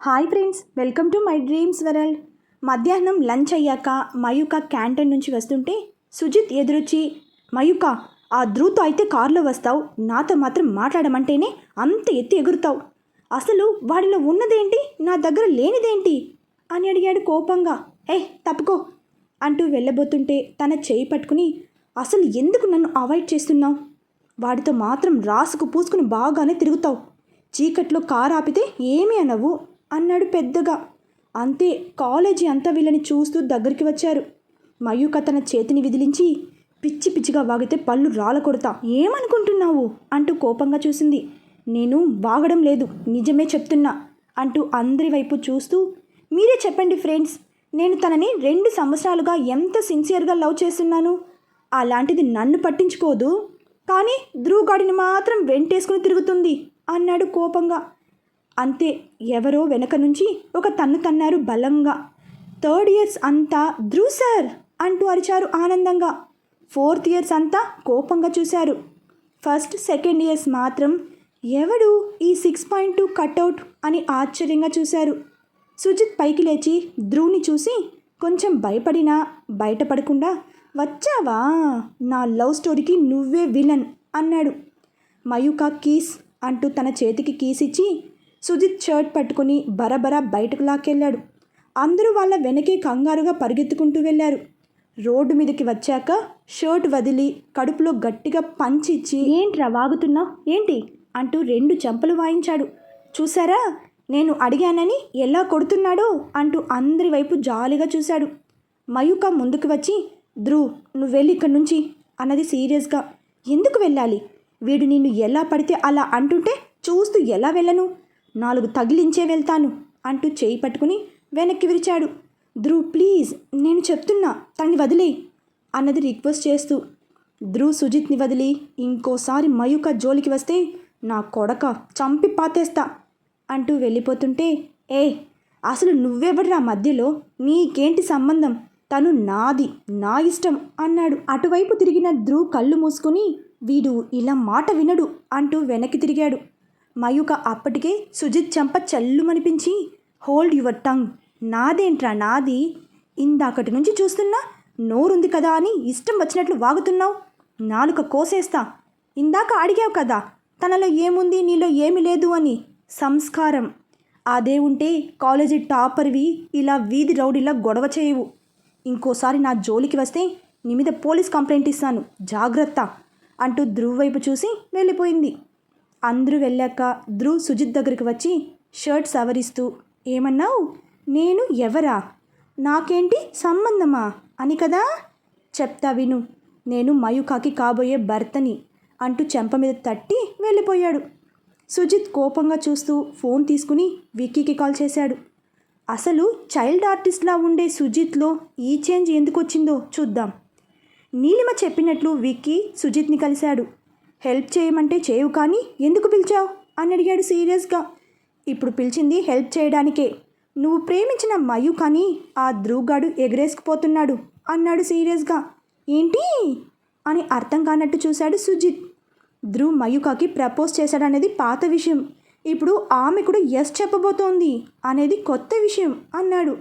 Hi friends welcome to my dreams world. మధ్యాహ్నం lunch అయ్యాక Mayuka canteen నుంచి వస్తుంటే సుజిత్ ఎదురొచ్చి మయూక ఆ ధ్రువ్తో అయితే కారులో వస్తావు నాతో మాత్రం మాట్లాడమంటేనే అంత ఎత్తి ఎగురుతావు. అసలు వాడిలో ఉన్నదేంటి? నా దగ్గర లేనిదేంటి? అని అడిగాడు కోపంగా. ఏ తప్పుకో అంటూ వెళ్ళబోతుంటే తన చేయి పట్టుకుని అసలు ఎందుకు నన్ను అవాయిడ్ చేస్తున్నావు? వాడితో మాత్రం రాసుకు పూసుకుని బాగానే తిరుగుతావు. చీకట్లో కారు ఆపితే ఏమీ అనవు. అన్నాడు పెద్దగా. అంతే కాలేజీ అంతా వీళ్ళని చూస్తూ దగ్గరికి వచ్చారు. మయూక తన చేతిని విదిలించి పిచ్చి పిచ్చిగా వాగితే పళ్ళు రాల కొడతా. ఏమనుకుంటున్నావు? అంటూ కోపంగా చూసింది. నేను వాగడం లేదు నిజమే చెప్తున్నా అంటూ అందరి వైపు చూస్తూ మీరే చెప్పండి ఫ్రెండ్స్ నేను తనని రెండు సంవత్సరాలుగా ఎంత సిన్సియర్గా లవ్ చేస్తున్నాను? అలాంటిది నన్ను పట్టించుకోదు. కానీ ధ్రువగాడిని మాత్రం వెంటేసుకుని తిరుగుతుంది అన్నాడు కోపంగా. అంతే ఎవరో వెనక నుంచి ఒక తన్ను తన్నారు బలంగా. థర్డ్ ఇయర్స్ అంతా ధ్రువ్ సార్ అంటూ అరిచారు ఆనందంగా. ఫోర్త్ ఇయర్స్ అంతా కోపంగా చూశారు. ఫస్ట్ సెకండ్ ఇయర్స్ మాత్రం ఎవడు ఈ సిక్స్ పాయింట్ టూ కట్అవుట్ అని ఆశ్చర్యంగా చూశారు. సుజిత్ పైకి లేచి ధ్రువ్ని చూసి కొంచెం భయపడినా బయటపడకుండా వచ్చావా? నా లవ్ స్టోరీకి నువ్వే విలన్ అన్నాడు. మయూకా కీస్ అంటూ తన చేతికి కీస్ ఇచ్చి సుజిత్ షర్ట్ పట్టుకుని బరబరా బయటకు లాక్కెళ్ళాడు. అందరూ వాళ్ళ వెనకే కంగారుగా పరిగెత్తుకుంటూ వెళ్ళారు. రోడ్డు మీదకి వచ్చాక షర్ట్ వదిలి కడుపులో గట్టిగా పంచి ఇచ్చి ఏంట్రా వాగుతున్నావు? ఏంటి? అంటూ రెండు చెంపలు వాయించాడు. చూసారా నేను అడిగానని ఎలా కొడుతున్నాడో? అంటూ అందరి వైపు జాలిగా చూశాడు. మయూక ముందుకు వచ్చి ధ్రువ్ నువ్వు వెళ్ళి ఇక్కడి నుంచి అన్నది సీరియస్గా. ఎందుకు వెళ్ళాలి? వీడు నిన్ను ఎలా పడితే అలా అంటుంటే చూస్తూ ఎలా వెళ్ళను? నాలుగు తగిలించే వెళ్తాను అంటూ చేయి పట్టుకుని వెనక్కి విరిచాడు. ధ్రువ్ ప్లీజ్ నేను చెప్తున్నా తన్ని వదిలే అన్నది రిక్వెస్ట్ చేస్తూ. ధ్రువ్ సుజిత్ని వదిలి ఇంకోసారి మయూక జోలికి వస్తే నా కొడక చంపి పాతేస్తా అంటూ వెళ్ళిపోతుంటే ఏ అసలు నువ్వెవడరా మధ్యలో? నీకేంటి సంబంధం? తను నాది నా ఇష్టం అన్నాడు. అటువైపు తిరిగిన ధ్రువ్ కళ్ళు మూసుకుని వీడు ఇలా మాట వినడు అంటూ వెనక్కి తిరిగాడు. మయూక అప్పటికే సుజిత్ చెంప చల్లుమనిపించి హోల్డ్ యువర్ టంగ్. నాదేంట్రా నాది? ఇందాకటి నుంచి చూస్తున్నా నోరుంది కదా అని ఇష్టం వచ్చినట్లు వాగుతున్నావు. నాలుక కోసేస్తా. ఇందాక అడిగావు కదా తనలో ఏముంది నీలో ఏమి లేదు అని. సంస్కారం. అదే ఉంటే కాలేజీ టాపర్వి ఇలా వీధి రౌడీలా గొడవ చేయవు. ఇంకోసారి నా జోలికి వస్తే నీ మీద పోలీస్ కంప్లైంట్ ఇస్తాను. జాగ్రత్త. అంటూ ధ్రువ్ వైపు చూసి వెళ్ళిపోయింది. అందరూ వెళ్ళాక ధ్రువ్ సుజిత్ దగ్గరికి వచ్చి షర్ట్ సవరిస్తూ ఏమన్నావు? నేను ఎవరా? నాకేంటి సంబంధమా? అని కదా? చెప్తా విను. నేను మయూకాకి కాబోయే భర్తని అంటూ చెంప మీద తట్టి వెళ్ళిపోయాడు. సుజిత్ కోపంగా చూస్తూ ఫోన్ తీసుకుని విక్కీకి కాల్ చేశాడు. అసలు చైల్డ్ ఆర్టిస్ట్లా ఉండే సుజిత్లో ఈ చేంజ్ ఎందుకు వచ్చిందో చూద్దాం. నీలిమ చెప్పినట్లు విక్కీ సుజిత్ని కలిశాడు. హెల్ప్ చేయమంటే చేయవు కానీ ఎందుకు పిలిచావు? అని అడిగాడు సీరియస్గా. ఇప్పుడు పిలిచింది హెల్ప్ చేయడానికే. నువ్వు ప్రేమించిన మయు కానీ ఆ ధ్రువుగాడు ఎగరేసుకుపోతున్నాడు అన్నాడు సీరియస్గా. ఏంటి? అని అర్థం కానట్టు చూశాడు సుజిత్. ధ్రువ్ మయూకాకి ప్రపోజ్ చేశాడనేది పాత విషయం. ఇప్పుడు ఆమె కూడా ఎస్ చెప్పబోతోంది అనేది కొత్త విషయం అన్నాడు.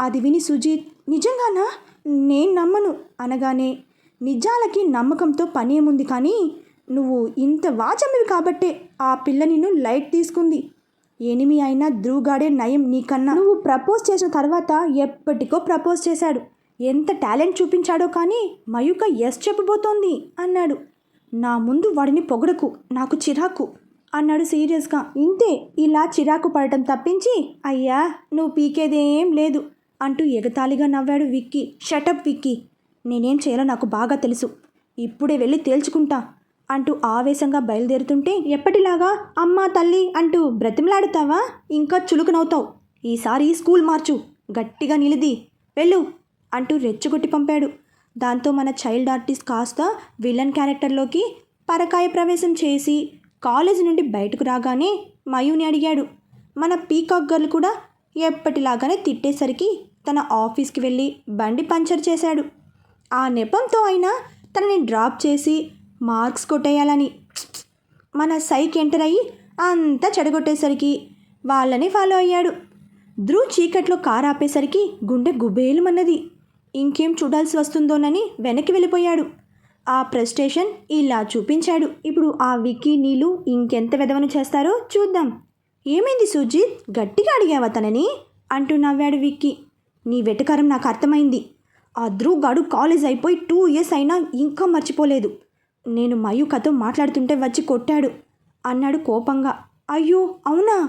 అది విని సుజిత్ నిజంగానా? నేను నమ్మను అనగానే నిజాలకి నమ్మకంతో పని ఏముంది కానీ నువ్వు ఇంత వాచమివి కాబట్టే ఆ పిల్ల నిన్ను లైట్ తీసుకుంది. ఎనిమి అయినా ధ్రువుగాడే నయం నీకన్నా. నువ్వు ప్రపోజ్ చేసిన తర్వాత ఎప్పటికో ప్రపోజ్ చేశాడు. ఎంత టాలెంట్ చూపించాడో కానీ మయూక ఎస్ చెప్పబోతోంది అన్నాడు. నా ముందు వాడిని పొగడకు నాకు చిరాకు అన్నాడు సీరియస్గా. ఇంతే ఇలా చిరాకు పడటం తప్పించి అయ్యా నువ్వు పీకేదేం లేదు అంటూ ఎగతాళిగా నవ్వాడు విక్కీ. షటప్ విక్కీ. నేనేం చేయాలో నాకు బాగా తెలుసు. ఇప్పుడే వెళ్ళి తేల్చుకుంటా. అంటూ ఆవేశంగా బయలుదేరుతుంటే ఎప్పటిలాగా అమ్మ తల్లి అంటూ బ్రతిమలాడుతావా? ఇంకా చులుకునవుతావు. ఈసారి స్కూల్ మార్చు. గట్టిగా నిలిది. వెళ్ళు అంటూ రెచ్చగొట్టి పంపాడు. దాంతో మన చైల్డ్ ఆర్టిస్ట్ కాస్త విలన్ క్యారెక్టర్లోకి పరకాయ ప్రవేశం చేసి కాలేజీ నుండి బయటకు రాగానే మయూని అడిగాడు. మన పీకాక్ గర్ల్ కూడా ఎప్పటిలాగానే తిట్టేసరికి తన ఆఫీస్కి వెళ్ళి బండి పంచర్ చేశాడు. ఆ నెపంతో అయినా తనని డ్రాప్ చేసి మార్క్స్ కొట్టేయాలని. మన సైక్ ఎంటర్ అయ్యి అంతా చెడగొట్టేసరికి వాళ్ళని ఫాలో అయ్యాడు. ధ్రువ్ చీకట్లో కారు ఆపేసరికి గుండె గుబేలుమన్నది. ఇంకేం చూడాల్సి వస్తుందోనని వెనక్కి వెళ్ళిపోయాడు. ఆ ప్రెస్టేషన్ ఇలా చూపించాడు. ఇప్పుడు ఆ విక్కీ నీళ్ళు ఇంకెంత వెదవను చేస్తారో చూద్దాం. ఏమైంది సుజిత్? గట్టిగా అడిగావా తనని? అంటూ నవ్వాడు విక్కీ. నీ వెటకారం నాకు అర్థమైంది. ఆ ధ్రువ్ గాడు కాలేజ్ అయిపోయి టూ ఇయర్స్ అయినా ఇంకా మర్చిపోలేదు. నేను మయూకతో మాట్లాడుతుంటే వచ్చి కొట్టాడు. అన్నాడు కోపంగా. అయ్యో అవునా?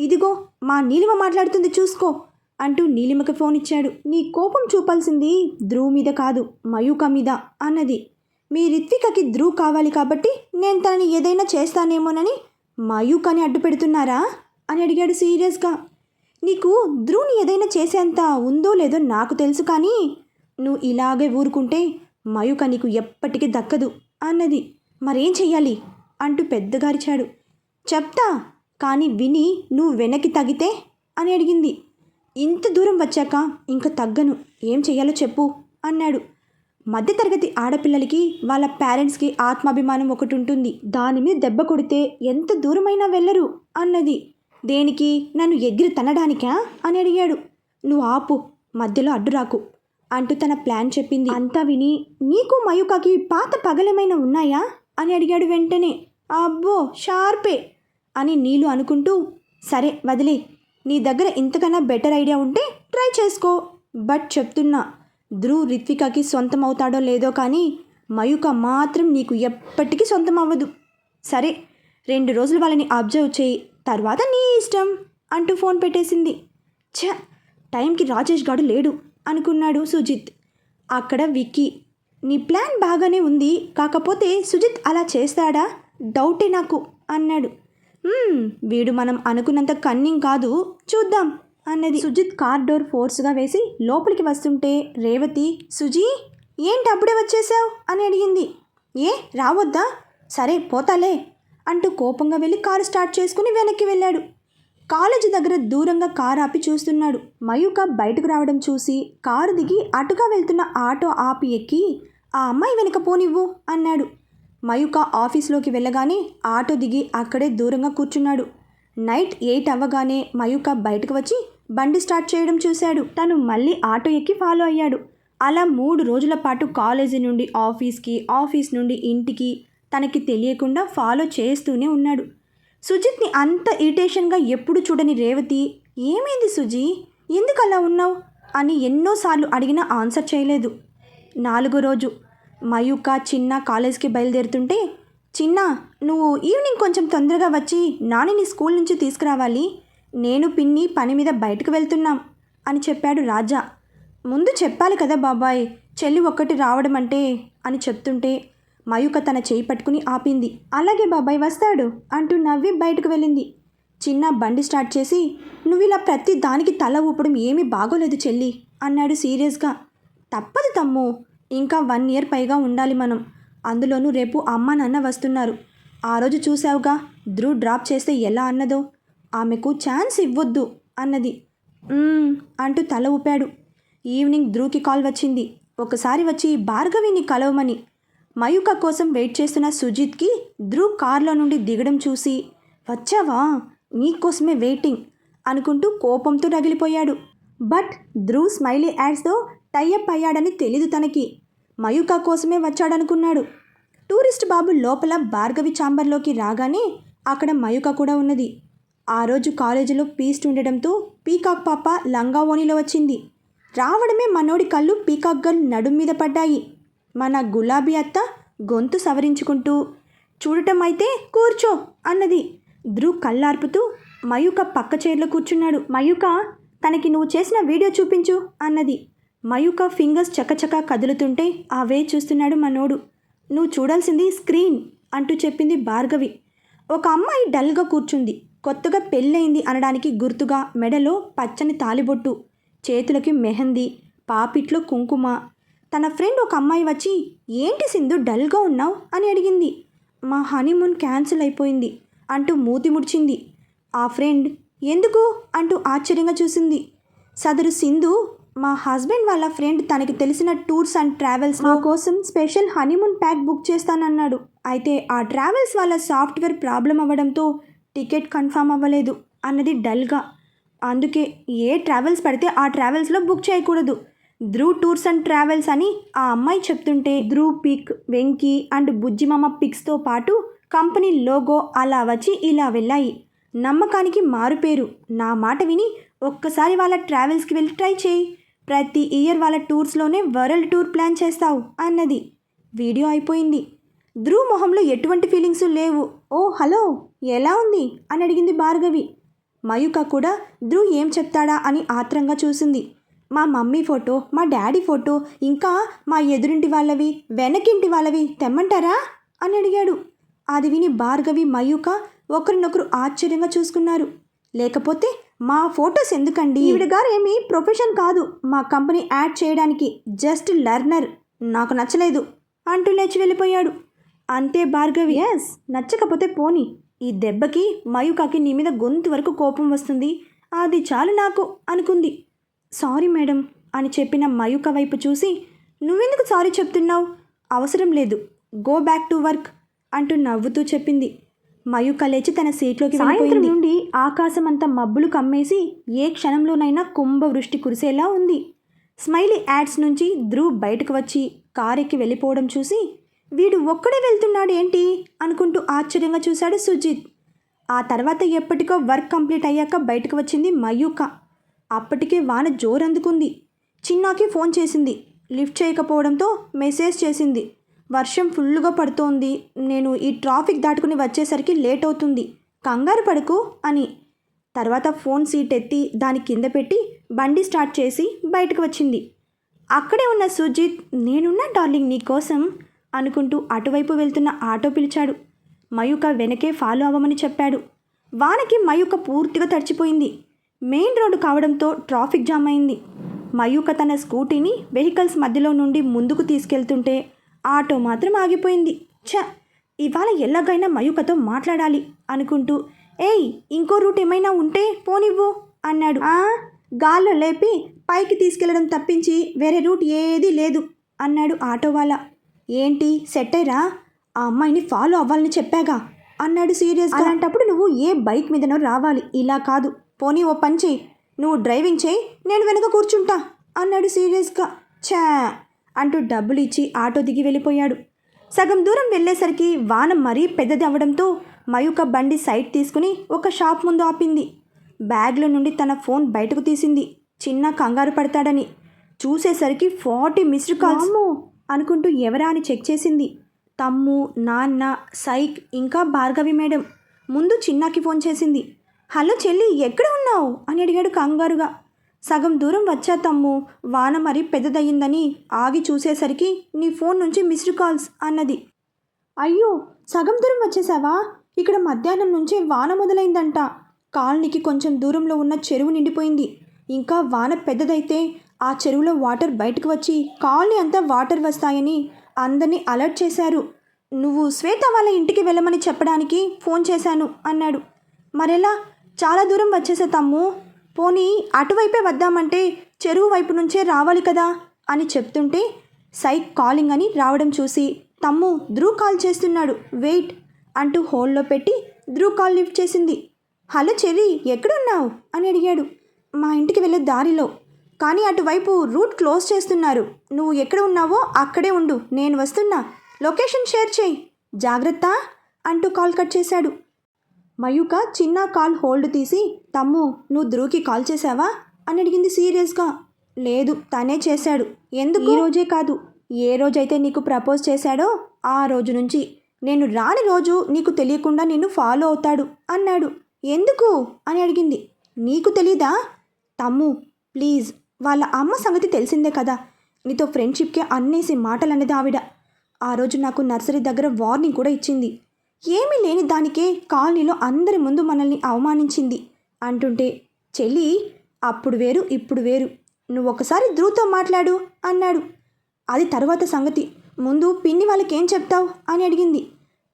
ఇదిగో మా నీలిమ మాట్లాడుతుంది చూసుకో అంటూ నీలిమకి ఫోన్ ఇచ్చాడు. నీ కోపం చూపాల్సింది ధ్రువ్ మీద కాదు మయూక మీద అన్నది. మీ రిత్వికకి ధ్రువ్ కావాలి కాబట్టి నేను తనని ఏదైనా చేస్తానేమోనని మయూకని అడ్డు పెడుతున్నారా? అని అడిగాడు సీరియస్గా. నీకు ధ్రువ్ని ఏదైనా చేసేంత ఉందో లేదో నాకు తెలుసు కానీ నువ్వు ఇలాగే ఊరుకుంటే మయూక నీకు ఎప్పటికీ దక్కదు. అన్నది. మరేం చెయ్యాలి? అంటూ పెద్దగారిచాడు. చెప్తా కానీ విని నువ్వు వెనక్కి తగితే? అని అడిగింది. ఇంత దూరం వచ్చాక ఇంక తగ్గను. ఏం చెయ్యాలో చెప్పు అన్నాడు. మధ్యతరగతి ఆడపిల్లలకి వాళ్ళ పేరెంట్స్కి ఆత్మాభిమానం ఒకటి ఉంటుంది దాని మీద దెబ్బ కొడితే ఎంత దూరమైనా వెళ్ళరు అన్నది. దేనికి? నన్ను ఎగిరి తనడానికా అని అడిగాడు. నువ్వు ఆపు మధ్యలో అడ్డురాకు. అంటూ తన ప్లాన్ చెప్పింది. అంతా విని నీకు మయూకాకి పాత పగలేమైనా ఉన్నాయా? అని అడిగాడు వెంటనే. అబ్బో షార్పే అని నీళ్ళు అనుకుంటూ సరే వదిలే. నీ దగ్గర ఇంతకన్నా బెటర్ ఐడియా ఉంటే ట్రై చేసుకో. బట్ చెప్తున్నా ధ్రువ్ రిత్వికకి సొంతం అవుతాడో లేదో కానీ మయూక మాత్రం నీకు ఎప్పటికీ సొంతం అవ్వదు సరే రెండు రోజులు వాళ్ళని అబ్జర్వ్ చేయి. తర్వాత నీ ఇష్టం అంటూ ఫోన్ పెట్టేసింది. ఛ! టైంకి రాజేష్ గాడు లేడు. అనుకున్నాడు సుజిత్. అక్కడ విక్కీ నీ ప్లాన్ బాగానే ఉంది కాకపోతే సుజిత్ అలా చేస్తాడా? డౌటే నాకు అన్నాడు. వీడు మనం అనుకున్నంత కన్నింగ్ కాదు చూద్దాం అన్నది. సుజిత్ కార్ డోర్ ఫోర్స్గా వేసి లోపలికి వస్తుంటే రేవతి సుజీ ఏంటి అప్పుడే వచ్చేసావు? అని అడిగింది. ఏ రావద్దా? సరే పోతాలే అంటూ కోపంగా వెళ్ళి కారు స్టార్ట్ చేసుకుని వెనక్కి వెళ్ళాడు. కాలేజీ దగ్గర దూరంగా కారు ఆపి చూస్తున్నాడు. మయూక బయటకు రావడం చూసి కారు దిగి అటుగా వెళ్తున్న ఆటో ఆపి ఎక్కి ఆ అమ్మాయి వెనక పోనివ్వు అన్నాడు. మయూక ఆఫీస్లోకి వెళ్ళగానే ఆటో దిగి అక్కడే దూరంగా కూర్చున్నాడు. నైట్ ఎయిట్ అవ్వగానే మయూక బయటకు వచ్చి బండి స్టార్ట్ చేయడం చూశాడు. తను మళ్ళీ ఆటో ఎక్కి ఫాలో అయ్యాడు. అలా మూడు రోజుల పాటు కాలేజీ నుండి ఆఫీస్కి ఆఫీస్ నుండి ఇంటికి తనకి తెలియకుండా ఫాలో చేస్తూనే ఉన్నాడు. సుజిత్ని అంత ఇరిటేషన్గా ఎప్పుడు చూడని రేవతి ఏమైంది సుజీ? ఎందుకు అలా ఉన్నావు? అని ఎన్నోసార్లు అడిగినా ఆన్సర్ చేయలేదు. నాలుగో రోజు మయూక చిన్న కాలేజ్కి బయలుదేరుతుంటే చిన్న నువ్వు ఈవినింగ్ కొంచెం తొందరగా వచ్చి నానిని స్కూల్ నుంచి తీసుకురావాలి. నేను పిన్ని పని మీద బయటకు వెళ్తున్నాం అని చెప్పాడు రాజా. ముందు చెప్పాలి కదా బాబాయ్ చెల్లి ఒక్కటి రావడం అంటే అని చెప్తుంటే మయూక తన చేయి పట్టుకుని ఆపింది. అలాగే బాబాయ్ వస్తాడు అంటూ నవ్వి బయటకు వెళ్ళింది. చిన్న బండి స్టార్ట్ చేసి నువ్వు ఇలా ప్రతి దానికి తల ఊపడం ఏమీ బాగోలేదు చెల్లి అన్నాడు సీరియస్గా. తప్పదు తమ్ము ఇంకా వన్ ఇయర్ పైగా ఉండాలి మనం. అందులోనూ రేపు అమ్మ నాన్న వస్తున్నారు. ఆ రోజు చూసావుగా ధ్రువ్ డ్రాప్ చేస్తే ఎలా అన్నదో? ఆమెకు ఛాన్స్ ఇవ్వొద్దు అన్నది. అంటూ తల ఊపాడు. ఈవినింగ్ ధ్రువ్కి కాల్ వచ్చింది. ఒకసారి వచ్చి భార్గవిని కలవమని. మయూక కోసం వెయిట్ చేస్తున్న సుజిత్కి ధ్రువ్ కార్లో నుండి దిగడం చూసి వచ్చావా? నీకోసమే వెయిటింగ్ అనుకుంటూ కోపంతో రగిలిపోయాడు బట్ ధ్రువ్ స్మైలీ యాడ్స్తో టైఅప్ అయ్యాడని తెలీదు తనకి. మయూక కోసమే వచ్చాడనుకున్నాడు. టూరిస్ట్ బాబు లోపల భార్గవి చాంబర్లోకి రాగానే అక్కడ మయూక కూడా ఉన్నది. ఆ రోజు కాలేజీలో పీస్ట్ ఉండడంతో పీకాక్ పాప లంగా ఓణిలో వచ్చింది. రావడమే మనోడి కళ్ళు పీకాక్ గర్ల్ నడుం మీద పడ్డాయి. మన గులాబీ అత్త గొంతు సవరించుకుంటూ చూడటం అయితే కూర్చో అన్నది. ధ్రువ్ కళ్ళార్పుతూ మయూక పక్క చైర్లో కూర్చున్నాడు. మయూక తనకి నువ్వు చేసిన వీడియో చూపించు అన్నది. మయూక ఫింగర్స్ చకచకా కదులుతుంటే ఆ వే చూస్తున్నాడు మనోడు. నువ్వు చూడాల్సింది స్క్రీన్ అంటూ చెప్పింది భార్గవి. ఒక అమ్మాయి డల్గా కూర్చుంది. కొత్తగా పెళ్ళయింది అనడానికి గుర్తుగా మెడలో పచ్చని తాలిబొట్టు చేతులకి మెహందీ పాపిట్లో కుంకుమ తన ఫ్రెండ్ ఒక అమ్మాయి వచ్చి ఏంటి సింధు డల్గా ఉన్నావు? అని అడిగింది. మా హనీమూన్ క్యాన్సిల్ అయిపోయింది అంటూ మూతి ముడిచింది. ఆ ఫ్రెండ్ ఎందుకు? అంటూ ఆశ్చర్యంగా చూసింది. సదరు సింధు మా హస్బెండ్ వాళ్ళ ఫ్రెండ్ తనకి తెలిసిన టూర్స్ అండ్ ట్రావెల్స్ మా కోసం స్పెషల్ హనీమూన్ ప్యాక్ బుక్ చేస్తానన్నాడు. అయితే ఆ ట్రావెల్స్ వాళ్ళ సాఫ్ట్వేర్ ప్రాబ్లం అవ్వడంతో టికెట్ కన్ఫర్మ్ అవ్వలేదు అన్నది డల్గా. అందుకే ఏ ట్రావెల్స్ పడితే ఆ ట్రావెల్స్లో బుక్ చేయకూడదు. ధ్రువ్ టూర్స్ అండ్ ట్రావెల్స్ అని ఆ అమ్మాయి చెప్తుంటే ధ్రువ్ పిక్ వెంకీ అండ్ బుజ్జిమామ పిక్స్తో పాటు కంపెనీ లోగో అలా వచ్చి ఇలా వెళ్ళాయి. నమ్మకానికి మారుపేరు. నా మాట విని ఒక్కసారి వాళ్ళ ట్రావెల్స్కి వెళ్ళి ట్రై చేయి. ప్రతి ఇయర్ వాళ్ళ టూర్స్లోనే వరల్డ్ టూర్ ప్లాన్ చేస్తావు అన్నది. వీడియో అయిపోయింది. ధ్రువ్ మొహంలో ఎటువంటి ఫీలింగ్స్ లేవు. ఓ హలో ఎలా ఉంది? అని అడిగింది భార్గవి. మయూక కూడా ధ్రువ్ ఏం చెప్తాడా అని ఆత్రంగా చూసింది. మా మమ్మీ ఫోటో మా డాడీ ఫోటో ఇంకా మా ఎదురింటి వాళ్ళవి వెనకింటి వాళ్ళవి తెమ్మంటారా? అని అడిగాడు. అది విని భార్గవి మయూక ఒకరినొకరు ఆశ్చర్యంగా చూసుకున్నారు. లేకపోతే మా ఫొటోస్ ఎందుకండి? ఈవిడ గారు ఏమీ ప్రొఫెషన్ కాదు. మా కంపెనీ యాడ్ చేయడానికి జస్ట్ లర్నర్. నాకు నచ్చలేదు అంటూ లేచి వెళ్ళిపోయాడు. అంతే భార్గవి ఎస్ నచ్చకపోతే పోని. ఈ దెబ్బకి మయూకాకి నీ మీద గొంతు వరకు కోపం వస్తుంది. అది చాలు నాకు అనుకుంది. సారీ మేడం అని చెప్పిన మయూక వైపు చూసి నువ్వెందుకు సారీ చెప్తున్నావు? అవసరం లేదు. గో బ్యాక్ టు వర్క్ అంటూ నవ్వుతూ చెప్పింది. మయూక లేచి తన సీట్లోకి వెళ్ళిపోయింది. నుండి ఆకాశం అంతా మబ్బులు కమ్మేసి ఏ క్షణంలోనైనా కుంభవృష్టి కురిసేలా ఉంది. స్మైలీ యాడ్స్ నుంచి ధ్రువ్ బయటకు వచ్చి కారెక్కి వెళ్ళిపోవడం చూసి వీడు ఒక్కడే వెళ్తున్నాడు ఏంటి? అనుకుంటూ ఆశ్చర్యంగా చూశాడు సుజిత్. ఆ తర్వాత ఎప్పటికో వర్క్ కంప్లీట్ అయ్యాక బయటకు వచ్చింది మయూక. అప్పటికే వాన జోరందుకుంది. చిన్నాకి ఫోన్ చేసింది. లిఫ్ట్ చేయకపోవడంతో మెసేజ్ చేసింది. వర్షం ఫుల్గా పడుతోంది. నేను ఈ ట్రాఫిక్ దాటుకుని వచ్చేసరికి లేట్ అవుతుంది. కంగారు పడుకు అని. తర్వాత ఫోన్ సీట్ ఎత్తి దాని కింద పెట్టి బండి స్టార్ట్ చేసి బయటకు వచ్చింది. అక్కడే ఉన్న సుజిత్ నేనున్నా డార్లింగ్ నీకోసం అనుకుంటూ అటువైపు వెళ్తున్న ఆటో పిలిచాడు. మయూక వెనకే ఫాలో అవ్వమని చెప్పాడు. వానకి మయూక పూర్తిగా తడిచిపోయింది. మెయిన్ రోడ్డు కావడంతో ట్రాఫిక్ జామ్ అయింది. మయూక తన స్కూటీని వెహికల్స్ మధ్యలో నుండి ముందుకు తీసుకెళ్తుంటే ఆటో మాత్రం ఆగిపోయింది. ఛ! ఇవాళ ఎలాగైనా మయూకతో మాట్లాడాలి అనుకుంటూ ఏయ్ ఇంకో రూట్ ఏమైనా ఉంటే పోనివ్వు అన్నాడు. "ఆ, గాల్లో లేపి పైకి తీసుకెళ్ళడం తప్పించి వేరే రూట్ ఏదీ లేదు అన్నాడు ఆటో వాళ్ళ ఏంటి సెట్ అయ్యరా ఆ అమ్మాయిని ఫాలో అవ్వాలని చెప్పాగా అన్నాడు సీరియస్ అలాంటప్పుడు నువ్వు ఏ బైక్ మీదనో రావాలి ఇలా కాదు. పోనీ ఓ పని నువ్వు డ్రైవింగ్ చేయి నేను వెనక కూర్చుంటా అన్నాడు సీరియస్గా. ఛా! అంటూ డబ్బులు ఇచ్చి ఆటో దిగి వెళ్ళిపోయాడు. సగం దూరం వెళ్ళేసరికి వాన మరీ పెద్దది అవ్వడంతో మయూక బండి సైడ్ తీసుకుని ఒక షాప్ ముందు ఆపింది. బ్యాగ్లో నుండి తన ఫోన్ బయటకు తీసింది. చిన్న కంగారు పడతాడని. చూసేసరికి ఫార్టీ మిస్డ్ కాల్స్ అనుకుంటూ ఎవరా అని చెక్ చేసింది. తమ్ము నాన్న సైక్ ఇంకా భార్గవి మేడం. ముందు చిన్నాకి ఫోన్ చేసింది. హలో చెల్లి ఎక్కడ ఉన్నావు? అని అడిగాడు కంగారుగా. సగం దూరం వచ్చా తమ్ము వాన మరీ పెద్దదయ్యిందని ఆగి చూసేసరికి నీ ఫోన్ నుంచి మిస్డ్ కాల్స్ అన్నది. అయ్యో సగం దూరం వచ్చేసావా? ఇక్కడ మధ్యాహ్నం నుంచే వాన మొదలైందంట. కాలనీకి కొంచెం దూరంలో ఉన్న చెరువు నిండిపోయింది. ఇంకా వాన పెద్దదైతే ఆ చెరువులో వాటర్ బయటకు వచ్చి కాలనీ అంతా వాటర్ వస్తాయని అందరినీ అలర్ట్ చేశారు. నువ్వు శ్వేత వాళ్ళ ఇంటికి వెళ్ళమని చెప్పడానికి ఫోన్ చేశాను అన్నాడు. మరెలా? చాలా దూరం వచ్చేసా తమ్ము. పోనీ అటువైపే వద్దామంటే చెరువు వైపు నుంచే రావాలి కదా అని చెప్తుంటే సైక్ కాలింగ్ అని రావడం చూసి తమ్ము ధ్రువ్ కాల్ చేస్తున్నాడు. వెయిట్ అంటూ హోల్లో పెట్టి ధ్రువ్ కాల్ లిఫ్ట్ చేసింది. హలో చెర్రీ ఎక్కడున్నావు? అని అడిగాడు. మా ఇంటికి వెళ్ళే దారిలో. కానీ అటువైపు రూట్ క్లోజ్ చేస్తున్నారు. నువ్వు ఎక్కడ ఉన్నావో అక్కడే ఉండు. నేను వస్తున్నా. లొకేషన్ షేర్ చేయి. జాగ్రత్త అంటూ కాల్ కట్ చేశాడు. మయూక చిన్న కాల్ హోల్డ్ తీసి తమ్ము నువ్వు ధ్రువ్కి కాల్ చేశావా? అని అడిగింది సీరియస్గా. లేదు తనే చేశాడు. ఎందుకు? ఈ రోజే కాదు. ఏ రోజైతే నీకు ప్రపోజ్ చేశాడో ఆ రోజు నుంచి. నేను రాని రోజు నీకు తెలియకుండా నిన్ను ఫాలో అవుతాడు అన్నాడు. ఎందుకు? అని అడిగింది. నీకు తెలీదా? తమ్ము ప్లీజ్. వాళ్ళ అమ్మ సంగతి తెలిసిందే కదా. నీతో ఫ్రెండ్షిప్కి అన్నేసి మాటలు ఆవిడ. ఆ రోజు నాకు నర్సరీ దగ్గర వార్నింగ్ కూడా ఇచ్చింది. ఏమీ లేని దానికే కాలనీలో అందరి ముందు మనల్ని అవమానించింది. అంటుంటే చెల్లి అప్పుడు వేరు ఇప్పుడు వేరు. నువ్వు ఒకసారి ధ్రువ్తో మాట్లాడు అన్నాడు. అది తర్వాత సంగతి. ముందు పిన్ని వాళ్ళకి ఏం చెప్తావు అని అడిగింది.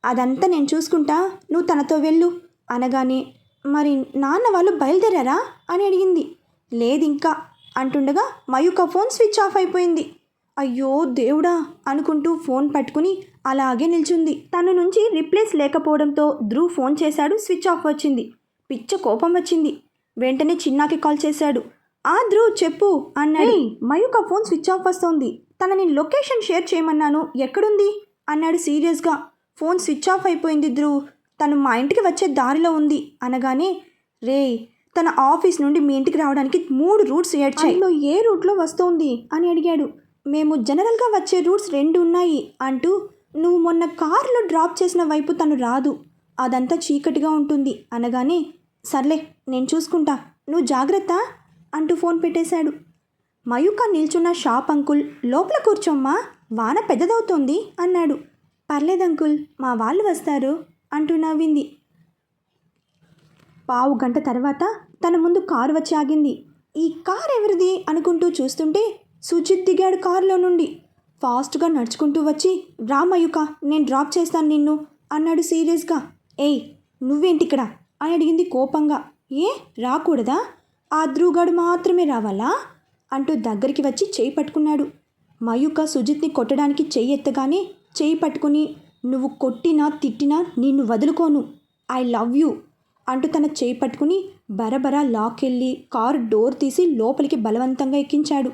అదంతా నేను చూసుకుంటా నువ్వు తనతో వెళ్ళు అనగానే మరి నాన్న వాళ్ళు బయలుదేరారా అని అడిగింది. లేదు ఇంకా అంటుండగా మయూక ఫోన్ స్విచ్ ఆఫ్ అయిపోయింది. అయ్యో దేవుడా అనుకుంటూ ఫోన్ పట్టుకుని అలాగే నిల్చుంది. తన నుంచి రిప్లేస్ లేకపోవడంతో ధ్రువ్ ఫోన్ చేశాడు. స్విచ్ ఆఫ్ వచ్చింది. పిచ్చ కోపం వచ్చింది. వెంటనే చిన్నాకి కాల్ చేశాడు. ఆ ధ్రువ్ చెప్పు అన్నాడు. మయూక ఫోన్ స్విచ్ ఆఫ్ వస్తోంది. తనని లొకేషన్ షేర్ చేయమన్నాను. ఎక్కడుంది? అన్నాడు సీరియస్గా. ఫోన్ స్విచ్ ఆఫ్ అయిపోయింది ధ్రువ్. తను మా ఇంటికి వచ్చే దారిలో ఉంది అనగానే రే తన ఆఫీస్ నుండి మీ ఇంటికి రావడానికి మూడు రూట్స్ ఏడ్చాయి ఏ రూట్లో వస్తోంది? అని అడిగాడు. మేము జనరల్గా వచ్చే రూట్స్ రెండు ఉన్నాయి అంటూ నువ్వు మొన్న కారులో డ్రాప్ చేసిన వైపు తను రాదు. అదంతా చీకటిగా ఉంటుంది. అనగానే సర్లే నేను చూసుకుంటా. నువ్వు జాగ్రత్త అంటూ ఫోన్ పెట్టేశాడు. మయూక నిల్చున్న షాప్ అంకుల్ లోపల కూర్చోమ్మా వాన పెద్దదవుతోంది అన్నాడు. పర్లేదు అంకుల్ మా వాళ్ళు వస్తారు అంటూ నవ్వింది. పావు గంట తర్వాత తన ముందు కారు వచ్చి ఆగింది. ఈ కార్ ఎవరిది అనుకుంటూ చూస్తుంటే సుజిత్ దిగాడు కారులో నుండి. ఫాస్ట్గా నడుచుకుంటూ వచ్చి రామయ్యుక నేను డ్రాప్ చేస్తాను నిన్ను అన్నాడు సీరియస్గా. ఏయ్ నువ్వేంటి ఇక్కడ అని అడిగింది కోపంగా. ఏ రాకూడదా? ఆ ధ్రువుగాడు మాత్రమే రావాలా? అంటూ దగ్గరికి వచ్చి చేయి పట్టుకున్నాడు. మయూక సుజిత్ని కొట్టడానికి చెయ్యి ఎత్తగానే చేయి పట్టుకుని నువ్వు కొట్టినా తిట్టినా నిన్ను వదులుకోను. ఐ లవ్ యూ అంటూ తన చేయి పట్టుకుని బరబరా లాక్కెళ్ళి కారు డోర్ తీసి లోపలికి బలవంతంగా ఎక్కించాడు.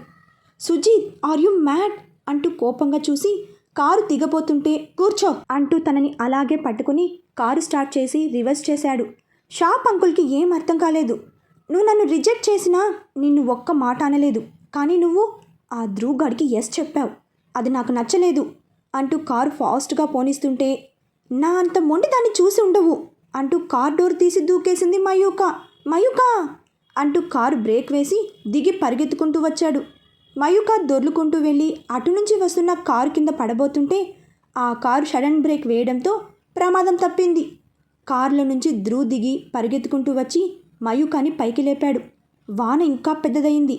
Sujeet are you mad? అంటూ కోపంగా చూసి కారు దిగబోతుంటే కూర్చో అంటూ తనని అలాగే పట్టుకుని కారు స్టార్ట్ చేసి రివర్స్ చేశాడు. షాప్ అంకుల్కి ఏం అర్థం కాలేదు. నువ్వు నన్ను రిజెక్ట్ చేసినా నిన్ను ఒక్క మాట అనలేదు. కానీ నువ్వు ఆ ధ్రువగాడికి ఎస్ చెప్పావు. అది నాకు నచ్చలేదు అంటూ కారు ఫాస్ట్గా పోనిస్తుంటే నా అంత మొండి దాన్ని చూసి ఉండవు అంటూ కార్ డోర్ తీసి దూకేసింది మయూక. మయూక అంటూ కారు బ్రేక్ వేసి దిగి పరిగెత్తుకుంటూ వచ్చాడు. మయూక దొర్లుకుంటూ వెళ్ళి అటు నుంచి వస్తున్న కారు కింద పడబోతుంటే ఆ కారు సడన్ బ్రేక్ వేయడంతో ప్రమాదం తప్పింది. కారులో నుంచి ధ్రువ్ దిగి పరిగెత్తుకుంటూ వచ్చి మయూకాని పైకి లేపాడు. వాన ఇంకా పెద్దదయింది.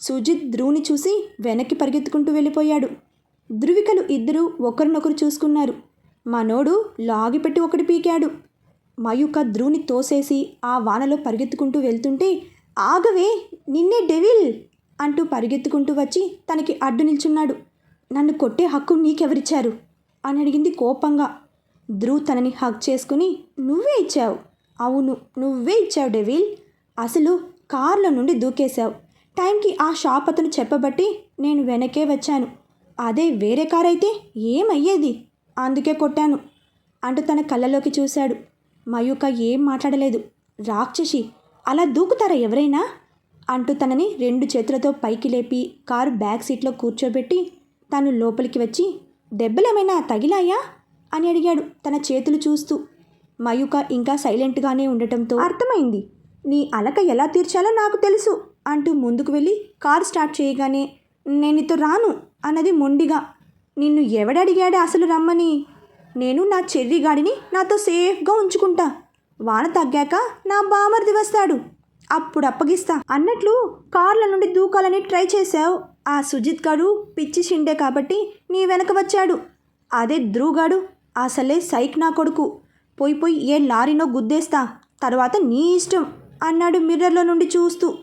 సుజిత్ ధ్రువుని చూసి వెనక్కి పరిగెత్తుకుంటూ వెళ్ళిపోయాడు. ధృవికలు ఇద్దరూ ఒకరినొకరు చూసుకున్నారు. మనోడు లాగిపెట్టి ఒకటి పీకాడు. మయూక ధ్రువుని తోసేసి ఆ వానలో పరిగెత్తుకుంటూ వెళ్తుంటే ఆగవే నిన్నే డెవిల్! అంటూ పరిగెత్తుకుంటూ వచ్చి తనకి అడ్డు నిల్చున్నాడు. నన్ను కొట్టే హక్కు నీకెవరిచ్చారు? అని అడిగింది కోపంగా. ధ్రువ్ తనని హక్ చేసుకుని నువ్వే ఇచ్చావు. అవును నువ్వే ఇచ్చావు డెవిల్. అసలు కార్లో నుండి దూకేశావు. టైంకి ఆ షాప్ అతను చెప్పబట్టి నేను వెనకే వచ్చాను. అదే వేరే కార్ అయితే ఏమయ్యేది? అందుకే కొట్టాను. అంటూ తన కళ్ళలోకి చూశాడు. మయూక ఏం మాట్లాడలేదు. రాక్షసి అలా దూకుతారా ఎవరైనా? అంటూ తనని రెండు చేతులతో పైకి లేపి కారు బ్యాక్ సీట్లో కూర్చోబెట్టి తను లోపలికి వచ్చి దెబ్బలేమైనా తగిలాయా? అని అడిగాడు తన చేతులు చూస్తూ. మయూక ఇంకా సైలెంట్గానే ఉండటంతో అర్థమైంది. నీ అలక ఎలా తీర్చాలో నాకు తెలుసు అంటూ ముందుకు వెళ్ళి కారు స్టార్ట్ చేయగానే నేనితో రాను అన్నది మొండిగా నిన్ను ఎవడడిగాడు అసలు రమ్మని? నేను నా చెర్రి గాడిని నాతో సేఫ్గా ఉంచుకుంటా. వాన తగ్గాక నా బామర్ది వస్తాడు. అప్పుడు అప్పగిస్తా. అన్నట్లు కార్ల నుండి దూకాలని ట్రై చేశావు. ఆ సుజిత్ గాడు పిచ్చి షిండే కాబట్టి నీ వెనక వచ్చాడు. అదే ధ్రువుగాడు అసలే సైక్ నా కొడుకు. పోయి పోయి ఏ లారీనో గుద్దేస్తా. తర్వాత నీ ఇష్టం అన్నాడు మిర్రర్లో నుండి చూస్తూ.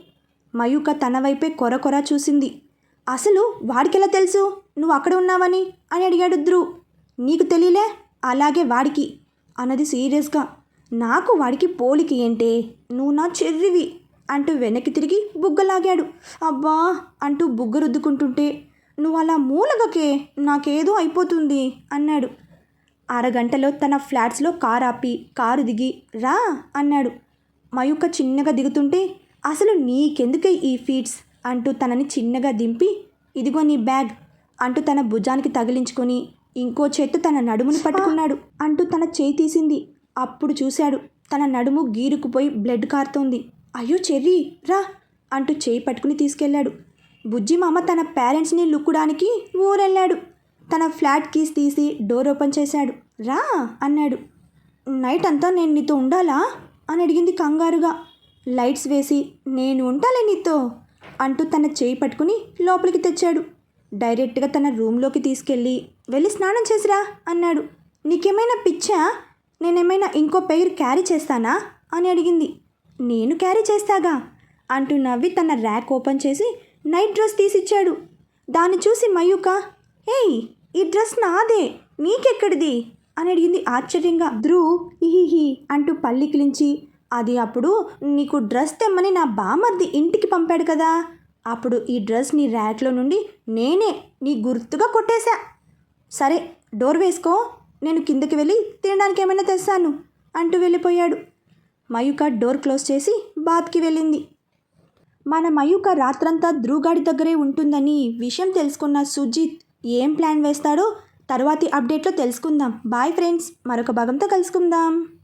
మయూక తన వైపే కొర కొర చూసింది. అసలు వాడికెలా తెలుసు? నువ్వు అక్కడ ఉన్నావని? అని అడిగాడు ధ్రువ్. నీకు తెలియలే? అలాగే వాడికి. అన్నది సీరియస్గా. నాకు వాడికి పోలికి ఏంటే? నువ్వు నా చెర్రివి అంటూ వెనక్కి తిరిగి బుగ్గలాగాడు. అబ్బా! అంటూ బుగ్గ రుద్దుకుంటుంటే నువ్వు అలా మూలగకే నాకేదో అయిపోతుంది అన్నాడు. అరగంటలో తన ఫ్లాట్స్లో కారు ఆపి కారు దిగి రా అన్నాడు. మయూక చిన్నగా దిగుతుంటే అసలు నీకెందుకే ఈ ఫీట్స్ అంటూ తనని చిన్నగా దింపి ఇదిగో నీ బ్యాగ్ అంటూ తన భుజానికి తగిలించుకొని ఇంకో చేత్తో తన నడుముని పట్టుకున్నాడు అంటూ తన చేయి తీసింది. అప్పుడు చూశాడు. తన నడుము గీరుకుపోయి బ్లడ్ కారుతోంది. అయ్యో చెర్రీ రా అంటూ చేయి పట్టుకుని తీసుకెళ్ళాడు. బుజ్జి మామ తన పేరెంట్స్ని లుక్కుడానికి ఊరెళ్ళాడు. తన ఫ్లాట్ కీస్ తీసి డోర్ ఓపెన్ చేశాడు. రా అన్నాడు. నైట్ అంతా నేను నీతో ఉండాలా? అని అడిగింది కంగారుగా. లైట్స్ వేసి నేను ఉంటాలే నీతో అంటూ తన చేయి పట్టుకుని లోపలికి తెచ్చాడు. డైరెక్ట్గా తన రూమ్లోకి తీసుకెళ్ళి వెళ్ళి స్నానం చేసిరా అన్నాడు. నీకేమైనా పిచ్చా? నేనేమైనా ఇంకో పెయిర్ క్యారీ చేస్తానా? అని అడిగింది. నేను క్యారీ చేస్తాగా? అంటూ నవ్వి తన ర్యాక్ ఓపెన్ చేసి నైట్ డ్రెస్ తీసిచ్చాడు. దాన్ని చూసి మయూక ఏయ్ ఈ డ్రెస్ నాదే నీకెక్కడిది? అని అడిగింది ఆశ్చర్యంగా. ధ్రువ్ ఇహిహి అంటూ పల్లికిలించి అది అప్పుడు నీకు డ్రెస్ తెమ్మని నా బామర్ది ఇంటికి పంపాడు కదా. అప్పుడు ఈ డ్రెస్ నీ ర్యాక్లో నుండి నేనే నీ గుర్తుగా కొట్టేశా. సరే డోర్ వేసుకో. నేను కిందకి వెళ్ళి తినడానికి ఏమైనా తెస్తాను అంటూ వెళ్ళిపోయాడు. మయూక డోర్ క్లోజ్ చేసి బాత్కి వెళ్ళింది. మన మయూక రాత్రంతా ధ్రువగాడి దగ్గరే ఉంటుందని విషయం తెలుసుకున్న సుజిత్ ఏం ప్లాన్ వేస్తాడో తర్వాతి అప్డేట్లో తెలుసుకుందాం. బాయ్ ఫ్రెండ్స్ మరొక భాగంతో కలుసుకుందాం.